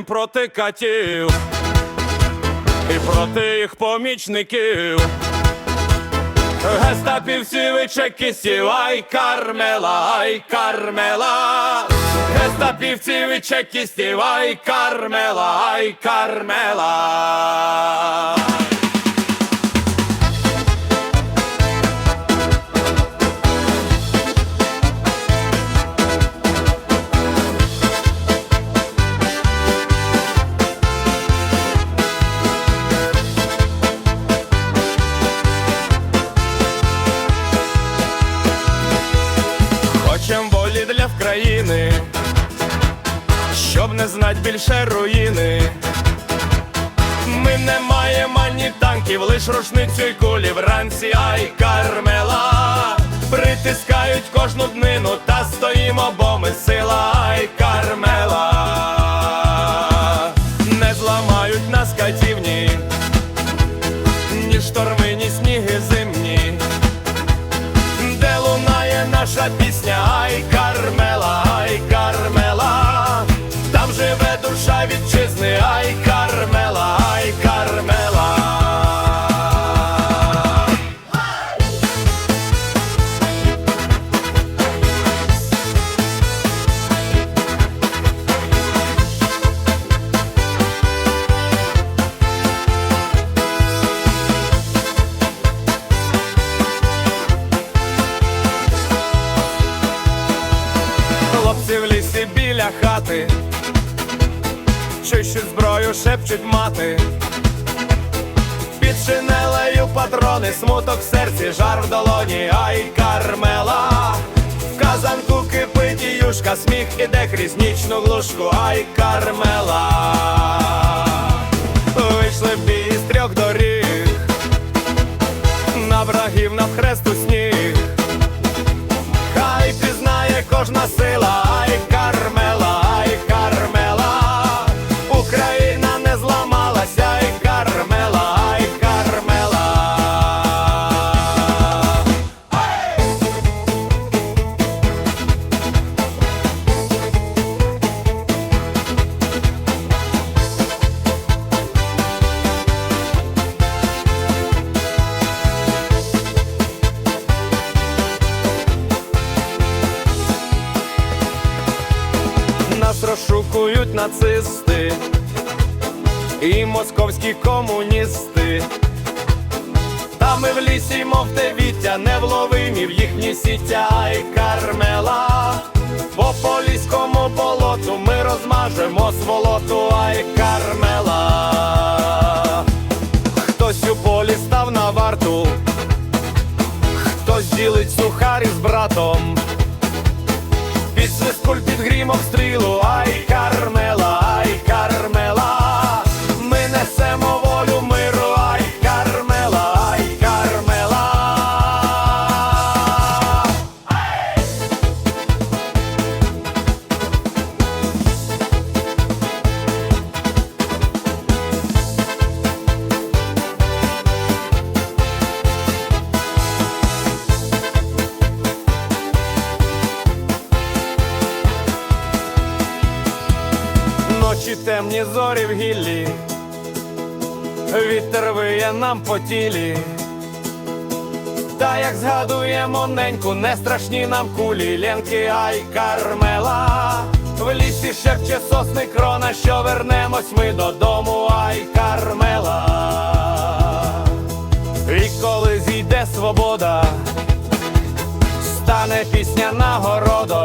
проти катів і проти їх помічників. Гестапівців і чекістів, ай Кармела, ай Кармела. Гестапівців і чекістів, ай Кармела, ай Кармела. Знать більше руїни. Ми не маємо ані танків, лиш рушницю й кулі вранці, ай Кармела. Притискають кожну днину та стоїмо, бо ми сила, ай Кармела. Не зламають нас катівні, ні шторми, ні сніги зимні де лунає наша пісня, Хлопці в лісі біля хати, чищуть зброю, шепчуть мати. Під шинелею патрони, смуток в серці, жар в долоні, ай Кармела. В казанку кипить і юшка, сміх іде крізь нічну глушку, ай Кармела. Кожна сила, Нас нацисти і московські комуністи. Та ми в лісі, мов те віття, невловимі в їхні сіття ай Кармела. По поліському болоту ми розмажемо сволоту, ай Кармела. Хтось у полі став на варту, хтось ділить сухарі з братом. Під свист куль під грімом стрілу, Ночі темні зорі в гіллі, вітер виє нам по тілі. Та як згадуємо неньку, не страшні нам кулі, Ленки, ай Кармела. В лісі шепче сосни крона, що вернемось ми додому, ай Кармела. І коли зійде свобода, стане пісня нагородою.